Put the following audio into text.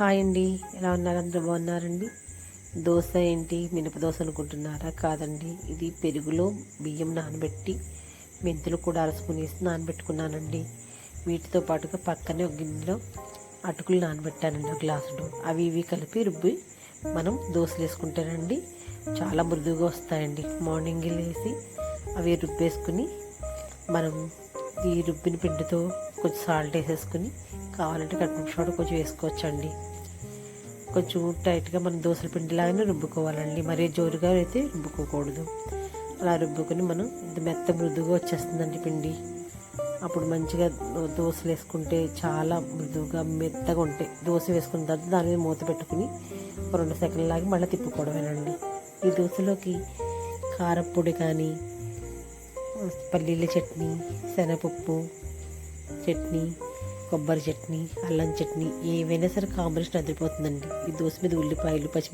Hi అండి. ఎలా ఉన్నారు? అందరూ బాగున్నారండి? దోశ ఏంటి? మినప దోశ అనుకుంటున్నారా? కాదండి. ఇది పెరుగులో బియ్యం నానబెట్టి మెంతులు కూడా అర వేసి నానబెట్టుకున్నానండి. వీటితో పాటుగా పక్కనే ఒక గిన్నెలో అటుకులు నానబెట్టానండి. ఒక అవి ఇవి కలిపి రుబ్బి మనం దోశలు వేసుకుంటానండి చాలా మృదువుగా వస్తాయండి. మార్నింగ్ లేసి అవి రుబ్బేసుకుని మనం ఈ రుబ్బిన పిండితో కొంచెం సాల్ట్ వేసేసుకుని కావాలంటే కట్టిన సోడా కొంచెం వేసుకోవచ్చండి. కొంచెం టైట్గా మనం దోశల పిండిలాగానే రుబ్బుకోవాలండి. మరీ జోరుగా అయితే రుబ్బుకోకూడదు. అలా రుబ్బుకొని మనం ఇంత మెత్త మృదువుగా వచ్చేస్తుందండి పిండి. అప్పుడు మంచిగా దోశలు వేసుకుంటే చాలా మృదువుగా మెత్తగా ఉంటాయి. దోశ వేసుకున్న తర్వాత దాని మీద మూత పెట్టుకుని ఒక రెండు సెకండ్ లాగి మళ్ళీ తిప్పుకోవడమేనండి. ఈ దోశలోకి కారపొడి కానీ పల్లీల చట్నీ శనగపప్పు చట్నీ కొబ్బరి చట్నీ అల్లం చట్నీ ఏవైనా సరే కాంబినేషన్ అదిరిపోతుందండి. ఈ దోశ మీద ఉల్లిపాయలు పచ్చి